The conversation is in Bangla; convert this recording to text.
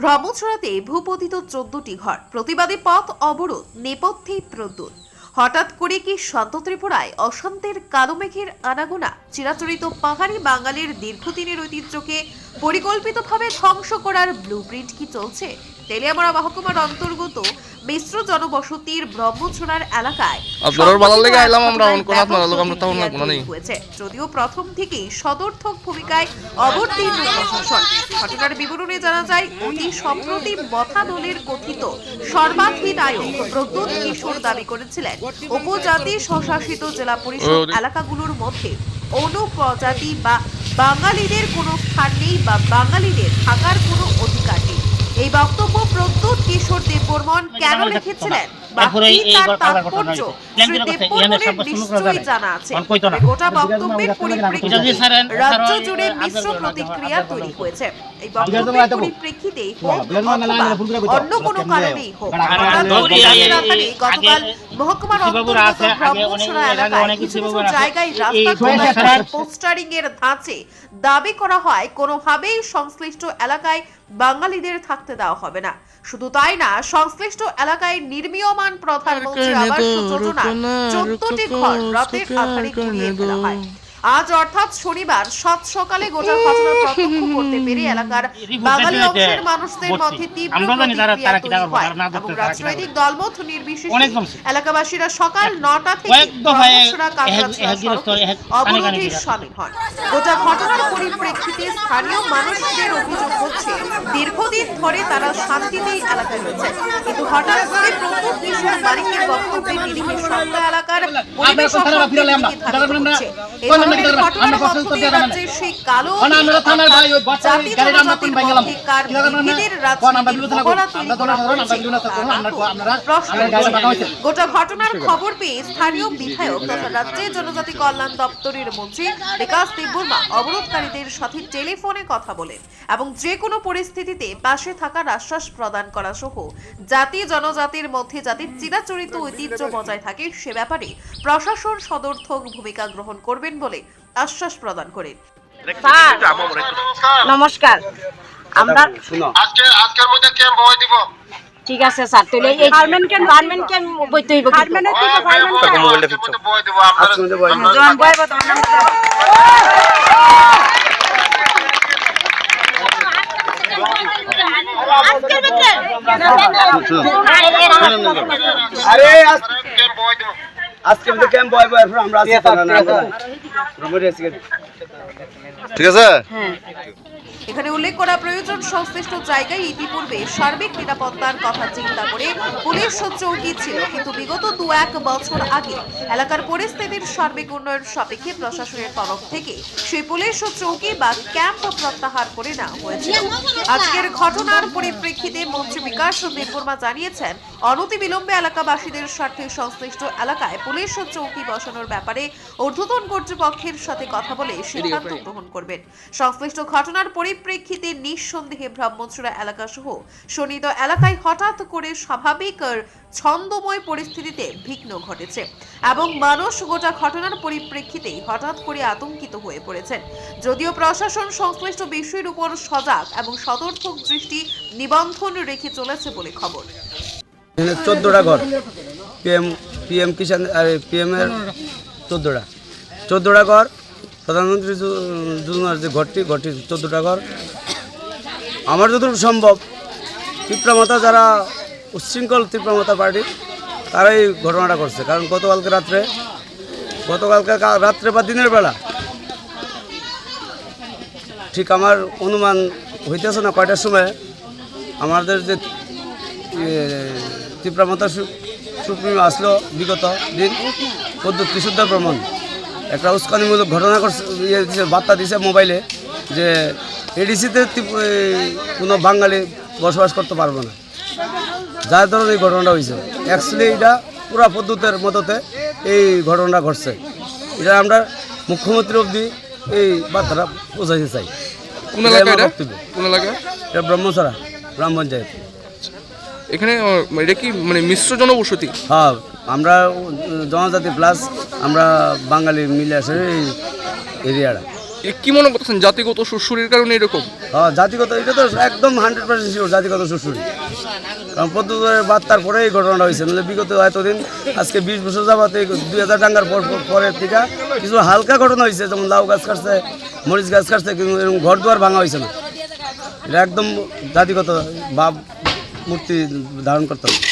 ব্রহ্মছড়াতে ভূপতিত চোদ্দটি ঘর। প্রতিবাদে পথ অবরোধ, নেপথ্যে প্রদ্যুৎ। হঠাৎ করে কি শান্ত ত্রিপুরায় অশান্তের কালো মেঘের আনাগোনা? চিরাচরিত পাহাড়ি বাঙালির দীর্ঘদিনের ঐতিহ্যকে পরিকল্পিতভাবে ধ্বংস করার ব্লুপ্রিন্ট কি চলছে? তেলিয়ামরা মহকুমার অন্তর্গত মিশ্র জনবসতির ব্রহ্মছড়ার এলাকায় আপনার ভালো লেগে আইলাম আমরা অন্য আপনার লোক আমরা তখন ব্যাপক লাগবো নেই। হয়েছে। যদিও প্রথম থেকেই সদর্থক ভূমিকায় অবতীর্ণ প্রশাসন। ঘটনার বিবরণে জানা যায় অতি সম্প্রতি মথা দলের কথিত সর্বাধিনায়ক প্রদ্যুৎ কিশোর দাবি করেছিলেন। উপজাতি স্বশাসিত জেলা পরিষদ এলাকাগুলোর মধ্যে অনুপ্রজাতি বা বাঙালিদের কোনো স্থান নেই বা বাঙালিদের থাকার কোনো অধিকার নেই। এই বক্তব্য প্রদ্যুৎ কিশোর দেববর্মন কেন লিখেছিলেন? বা কি তার তাৎপর্য শ্রী দেববর্মনের ইহানের সাব্যস্ত মুখ নিশ্চয়ই জানা আছে। অন কইতো না। তবে গোটা বক্তব্যের পরিপ্রেক্ষিতে রাজ্য জুড়ে মিশ্র প্রতিক্রিয়া তৈরি হয়েছে। এই বক্তব্যের স্যার- হোক স্যার- স্যার- অথবা স্যার- ভুল করে কইতো। অন্য কোনো কারণেই হোক। হঠাৎ করে স্যার- জানা জানি আগে- গতকাল মহকুমার অন্তর্গত ব্রহ্মছড়া এলাকায় কিছু কিছু জায়গায় রাস্তা পোস্টারিং এর ধাঁচে দাবি করা হয় কোনোভাবেই সংশ্লিষ্ট এলাকায় বাঙালিদের থাকতে দেওয়া হবে না। শুধু তাই না সংশ্লিষ্ট এলাকায় নির্মীয়মান প্রধানমন্ত্রী আবাস যোজনা চোদ্দটি ঘর রাতের আধারে ঘুরিয়ে ফেলা হয়। আজ অর্থাৎ শনিবার সাত সকালে গোটা ঘটনা প্রত্যক্ষ করতে পেরে এলাকার বাঙালি অংশের মানুষদের মধ্যে তীব্র প্রতিক্রিয়া তৈরি হয় এবং রাজনৈতিক দলমত নির্বিশেষে এলাকাবাসীরা সকাল নটা থেকে অবরোধে সামিল হন। গোটা ঘটনার পরিপ্রেক্ষিতে স্থানীয় মানুষদের অভিযোগ হচ্ছে দীর্ঘদিন ধরে তারা শান্তিতেই এলাকায় রয়েছে। কিন্তু হঠাৎ করে প্রথম কিশোর মালিকের বক্তব্যে নিরিখে সন্ধ্যা এলাকার পরিবেশ ঘটনার মধ্য রাজ্যের সেই কালো। গোটা ঘটনার খবর পেয়ে স্থানীয় বিধায়ক তথা রাজ্যের জনজাতি কল্যাণ দপ্তরের মন্ত্রী বিকাশ দেববর্মা অবরোধকারীদের সাথে টেলিফোনে কথা বলেন এবং যে কোনো পরিস্থিতিতে পাশে থাকার আশ্বাস প্রদান করা সহ জাতি জনজাতির মধ্যে যাতে চিরাচরিত ঐতিহ্য বজায় থাকে সে ব্যাপারে প্রশাসন সদর্থক ভূমিকা গ্রহণ করবেন বলে আশ্বাস প্রদান করেন নমস্কার আমরা আজকে আজকের মধ্যে ক্যাম্প হয়ে দিব ঠিক আছে স্যার তাহলে এই কেন কেন বয়ে দিব আপনারা জন বয় বত আরে আজ- ক্যাম্প হয়ে দিব আজকে তো ক্যাম্প বয় বয় আমরা আছি। ঠিক আছে? এখানে উল্লেখ করা প্রয়োজন সংশ্লিষ্ট জায়গায় ইতিপূর্বে সার্বিক নিরাপত্তার কথা চিন্তা করে পুলিশ চৌকি ছিল কিন্তু বিগত দু এক বছর আগে এলাকার পরিস্থিতির সার্বিক উন্নয়ন সাপেক্ষে প্রশাসনের তরফ থেকে সেই পুলিশ চৌকি বা ক্যাম্প প্রত্যাহার করে নেওয়া হয়েছিল আজকের ঘটনার পরিপ্রেক্ষিতে মন্ত্রী বিকাশ দেববর্মা জানিয়েছেন অনতি বিলম্বে এলাকাবাসীদের স্বার্থে সংশ্লিষ্ট এলাকায় পুলিশ চৌকি বসানোর ব্যাপারে ঊর্ধ্বতন কর্তৃপক্ষের সাথে কথা বলে সিদ্ধান্ত গ্রহণ করবেন। সংশ্লিষ্ট ঘটনার পরিপ্রেক্ষিতে নিঃসন্দেহে ব্রাহ্মণছড়া এলাকা সহ শনিত এলাকায় হঠাৎ করে স্বাভাবিক ছন্দময় পরিস্থিতিতে বিঘ্ন ঘটেছে এবং মানুষ গোটা ঘটনার পরিপ্রেক্ষিতেই হঠাৎ করে আতঙ্কিত হয়ে পড়েছেন। যদিও প্রশাসন সংশ্লিষ্ট বিষয়ের উপর সজাগ এবং সতর্ক দৃষ্টি নিবন্ধন রেখে চলেছে বলে খবর। চোদ্দোটা ঘর। পিএম পিএম কিষান আর পিএম এর চোদ্দোটা। চোদ্দোটা ঘর। প্রধানমন্ত্রী যোজনার যে ঘরটি ঘরটি চোদ্দোটা ঘর। আমার যতটুকু সম্ভব তীব্রমাতা যারা উচ্ছৃঙ্খল তীব্রমাতা পার্টি, তারাই ঘটনাটা করছে। কারণ গতকালকে রাত্রে গতকালকে রাত্রে বা দিনের বেলা, ঠিক আমার অনুমান হইতেছে না কয়টার সময়, আমাদের যে তীব্রমতা সুপ্রিম আসলো বিগত দিন, পদ্ধত কিশোরদার প্রমাণ। একটা উস্কানিমূলক ঘটনা করছে ইয়ে বার্তা দিছে মোবাইলে যে এডিসিতে কোনো বাঙালি বসবাস করতে পারব না। যার ধরনের এই ঘটনাটা হয়েছে। অ্যাকচুয়ালি এটা পুরা পদ্ধতির মতোতে এই ঘটনাটা ঘটছে। এটা আমরা মুখ্যমন্ত্রী অবধি এই বার্তাটা পৌঁছাইতে চাই। কোন এলাকা এটা? এলাকা? গ্রাম পঞ্চায়েত। এখানে এটা কি মানে মিশ্র জনবসতি? হ্যাঁ আমরা জনজাতি প্লাস আমরা বাঙালি মিলে আসে এই এরিয়াটা। কি মনে করতেছেন জাতিগত সুশুরির কারণে এরকম? হ্যাঁ জাতিগত এটা তো একদম হান্ড্রেড পার্সেন্ট শিওর জাতিগত শ্বশুরি কারণ পদ্মুতের বার্তার পরে এই ঘটনাটা হয়েছে। নাহলে বিগত এতদিন আজকে বিশ বছর যাবত দুই হাজার টাঙ্গার পর পর- পরের থেকে কিছু হালকা ঘটনা হয়েছে যেমন লাউ গাছ কাটছে মরিচ গাছ কাটছে কিন্তু এরকম ঘর দুয়ার ভাঙা হয়েছে না। এটা একদম জাতিগত ভাব মূর্তি ধারণ করতে হবে